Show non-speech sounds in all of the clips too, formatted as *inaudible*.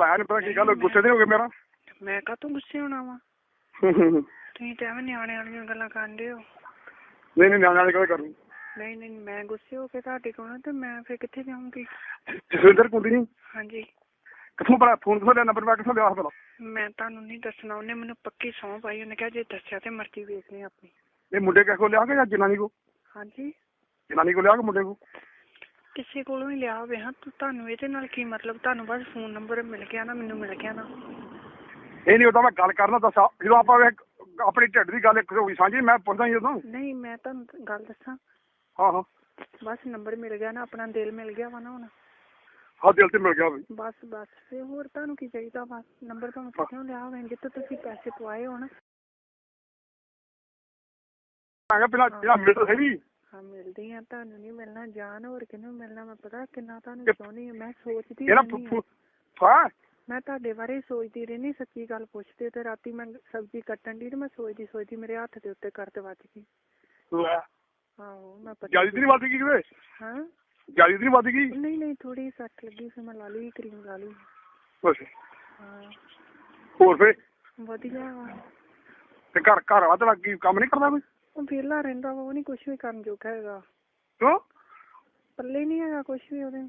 ਲਾਇਆ ਨਹੀਂ ਪਤਾ ਕੀ ਗੱਲ ਗੁੱਸੇ ਦੇ ਹੋ ਗਏ ਮੇਰਾ? ਮੈਂ ਕਾਹ ਤੋਂ ਗੁੱਸੇ ਹੋਣਾ ਵਾ? ਨਹੀਂ ਤੁਸੀਂ ਤਾਂ ਐਵੇਂ ਨਿਆਣੇ ਵਾਲੀਆਂ ਗੱਲਾਂ ਕਰਦੇ ਹੋ। ਨਹੀਂ ਨਿਆਣੇ ਵਾਲੀ ਗੱਲ ਕਰਨੀ। ਨਹੀਂ ਨਹੀਂ ਮੈਂ ਗੁੱਸੇ ਹੋ ਕੇ ਤੁਹਾਡੇ ਕੋਲ ਤੇ ਮੈਂ ਫਿਰ ਕਿੱਥੇ ਜਾਊਂਗੀ? ਜਸਵਿੰਦਰ ਕੁੰਦੀ ਨਹੀਂ ਹਾਂਜੀ। ਕਿੱਥੋਂ ਬੜਾ ਫੋਨ ਕਿੱਥੋਂ ਲਿਆ ਨੰਬਰ ਮੈਂ ਕਿੱਥੋਂ ਲਿਆ ਭਲਾ? ਮੈਂ ਤੁਹਾਨੂੰ ਨਹੀਂ ਦੱਸਣਾ ਉਹਨੇ ਮੈਨੂੰ ਪੱਕੀ ਸਹੁੰ ਪਾਈ ਉਹਨੇ ਕਿਹਾ ਜੇ ਦੱਸਿਆ ਤੇ ਮਰਜ਼ੀ ਵੇਖ ਲਈ ਆਪਣੀ। ਇਹ ਮੁੰਡੇ ਕਿਹ ਕੋ ਲਿਆ ਕੇ ਜਾਂ ਜਨਾਨੀ ਕੋ? ਹਾਂਜੀ। ਜਨਾਨੀ ਕੋ ਲਿਆ ਕੇ ਮੁੰਡੇ ਕੋ? ਕਿਸੇ ਕੋਲੋਂ ਹੀ ਲਿਆ ਹੋਵੇ ਹਾਂ ਤੂੰ ਤੁਹਾਨੂੰ ਇਹਦੇ ਨਾਲ ਕੀ ਮਤਲਬ? ਤੁਹਾਨੂੰ ਬਸ ਫੋਨ ਨੰਬਰ ਮਿਲ ਗਿਆ ਨਾ ਮੈਨੂੰ ਮਿਲ ਗਿਆ ਨਾ। ਇਹ ਨਹੀਂ ਉਹਦਾ ਮੈਂ ਗੱਲ ਕਰਨਾ ਦੱਸਾਂ ਜਦੋਂ ਆਪਾਂ ਵੇਖ ਆਪਣੀ ਢਿੱਡ ਦੀ ਗੱਲ ਇੱਕ ਹੋ ਗਈ ਸਾਂਝੀ ਮੈਂ ਪੁੱਛਦਾ ਹੀ ਉਦੋਂ ਨਹੀਂ ਮੈਂ ਤੁਹਾਨੂੰ ਗੱਲ ਦੱਸਾਂ। ਹਾਂ ਹਾਂ ਬਸ ਨੰਬਰ ਮਿਲ ਗਿਆ ਨਾ ਆਪਣਾ ਦਿਲ ਮਿਲ ਗਿਆ ਵਾ ਨਾ ਹੁਣ। ਹਾਂ ਦਿਲ ਤੇ ਮਿਲ ਗਿਆ ਵੀ ਬਸ ਬਸ। ਫਿਰ ਹੋਰ ਤੁਹਾਨੂੰ ਕੀ ਚਾਹੀਦਾ ਬਸ ਨੰਬਰ ਤੁਹਾਨੂੰ ਕਿੱਥੋਂ ਲਿਆ ਹੋਵੇ? ਜਿੱਥੇ ਤੁਸੀਂ ਪੈਸੇ ਪਵਾਏ ਹੋਣ। ਮੈਂ ਕਿਹਾ ਪਹਿਲਾਂ ਜਿਹੜਾ ਮਿਲ ਤਾਂ ਸਹੀ। ਹਾਂ ਮਿਲਦੀ ਤੁਹਾਨੂੰ ਨਹੀਂ ਮਿਲਣਾ ਜਾਨ ਹੋਰ ਕਿਹਨੂੰ ਮਿਲਣਾ ਮੈਂ ਪਤਾ ਕਿੰਨਾ ਤੁਹਾਨੂੰ ਚਾਹੁੰਦੀ ਹਾਂ ਮੈਂ ਸੋਚਦੀ ਇਹ ਨਾ ਰਹਿੰਦੀ ਫੁ- ਹਾਂ। ਫੁ- ਮੈਂ ਤੁਹਾਡੇ ਬਾਰੇ ਹੀ ਸੋਚਦੀ ਰਹਿੰਦੀ ਸੱਚੀ ਗੱਲ ਪੁੱਛਦੇ ਤੇ ਰਾਤੀ ਮੈਂ ਸਬਜ਼ੀ ਕੱਟਣ ਦੀ ਤੇ ਮੈਂ ਸੋਚਦੀ ਸੋਚਦੀ ਮੇਰੇ ਹੱਥ ਦੇ ਉੱਤੇ ਕਰਦ ਵੱਜ ਗਈ। ਆਹੋ ਮੈਂ ਪਤਾ ਜ਼ਿਆਦਾ ਨਹੀਂ ਵੱਧ ਗਈ ਕਿਤੇ? ਹਾਂ। ਜ਼ਿਆਦਾ ਨਹੀਂ ਵੱਧ ਗਈ? ਨਹੀਂ ਨਹੀਂ ਥੋੜੀ ਸੱਟ ਲੱਗੀ ਫਿਰ ਮੈਂ ਲਾ ਲਈ ਕਰੀਮ ਲਾ ਲਈ। ਅੱਛਾ ਹਾਂ। ਹੋਰ ਫੇ ਵਧੀਆ ਵਾ। ਤੇ ਘਰ ਘਰ ਵਾਲਾ ਤੇ ਕੀ ਕੰਮ ਨਹੀਂ ਕਰਦਾ ਕੋਈ? ਉਹ ਵਿਹਲਾ ਰਹਿੰਦਾ ਵਾ ਉਹ ਨਹੀਂ ਕੁਝ ਵੀ ਕਰਨ ਜੋਗਾ ਹੈਗਾ। ਕਿਉਂ? ਪੱਲੇ ਨਹੀਂ ਹੈਗਾ ਕੁਝ ਵੀ ਉਹਦੇ।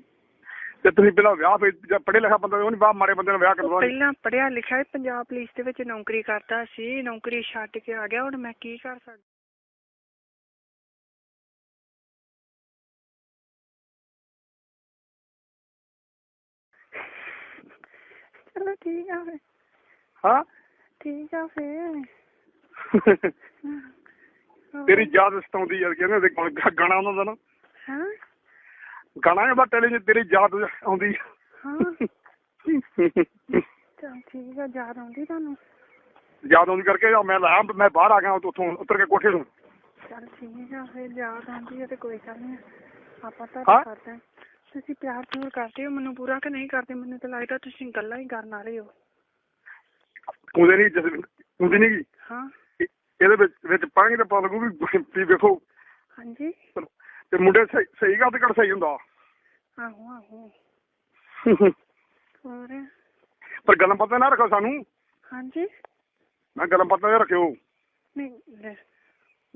ਤੇ ਤੁਸੀਂ ਪਹਿਲਾਂ ਵਿਆਹ ਫੇ ਪੜ੍ਹੇ ਲਿਖਾ ਬੰਦਾ ਉਹ ਨਹੀਂ ਬਾਹਰ ਮਾਰੇ ਬੰਦੇ ਨੂੰ ਵਿਆਹ ਕਰਵਾ ਪਹਿਲਾਂ ਪੜਿਆ ਲਿਖਿਆ ਸੀ, ਪੰਜਾਬ ਪੁਲਿਸ ਦੇ ਵਿੱਚ ਨੌਕਰੀ ਕਰਦਾ ਸੀ ਨੌਕਰੀ ਛੱਡ ਕੇ ਆ ਗਿਆ ਹੁਣ ਮੈਂ ਕੀ ਕਰ ਸਕਦਾ? ਚਲੋ ਠੀਕ ਆ ਫੇ ਹਾਂ? ਠੀਕ ਆ ਫੇ *laughs* ਤੇਰੀ ਯਾਦ ਸਤਾਉਂਦੀ ਯਾਰ ਕਹਿੰਦੇ ਉਹਦੇ ਗਾਣਾ ਉਹਨਾਂ ਦਾ ਨਾ। ਹਾਂ। ਗਾਣਾ ਉਹਦਾ ਟੈਲੀ ਚ ਤੇਰੀ ਯਾਦ ਆਉਂਦੀ। ਹਾਂ। ਠੀਕ ਆ ਯਾਦ ਆਉਂਦੀ ਤੁਹਾਨੂੰ? ਯਾਦ ਆਉਂਦੀ ਕਰਕੇ ਮੈਂ ਲਾਇਆ ਮੈਂ ਬਾਹਰ ਆ ਗਿਆ ਉੱਥੋਂ ਉਤਰ ਕੇ ਕੋਠੇ ਤੋਂ। ਚਲ ਠੀਕ ਆ ਫੇ ਯਾਦ ਆਉਂਦੀ ਹੈ ਤੇ ਕੋਈ ਗੱਲ ਨਹੀਂ ਆਪਾਂ ਤਾਂ ਹਾਂ? ਕਰਦੇ ਹਾਂ। ਤੁਸੀਂ ਪਿਆਰ ਪਿਆਰ ਕਰਦੇ ਹੋ ਮੈਨੂੰ ਪੂਰਾ ਕਿ ਨਹੀਂ ਕਰਦੇ? ਮੈਨੂੰ ਤਾਂ ਲੱਗਦਾ ਤੁਸੀਂ ਗੱਲਾਂ ਹੀ ਕਰਨ ਵਾਲੇ ਹੋ। ਉਹਦੇ ਨਹੀਂ ਜਸ ਹੁੰਦੀ ਨਹੀਂ ਹਾਂ। ਇਹਦੇ ਵਿੱਚ ਵਿੱਚ ਪਾਣੀ ਤਾਂ ਪਾ ਲੱਗੂ ਵੀ ਵੇਖੋ। ਹਾਂਜੀ। ਤੇ ਮੁੰਡੇ ਸਹੀ ਗੱਲ ਤੇ ਕਿਹੜਾ ਸਹੀ ਹੁੰਦਾ? ਆਹੋ ਆਹੋ। ਹੋਰ? ਪਰ ਗੱਲਾਂ ਪਤਾ ਨਾ ਰੱਖੋ ਸਾਨੂੰ। ਹਾਂਜੀ। ਮੈਂ ਗੱਲਾਂ ਪਤਾ ਨਾ ਰੱਖਿਓ। ਨਹੀਂ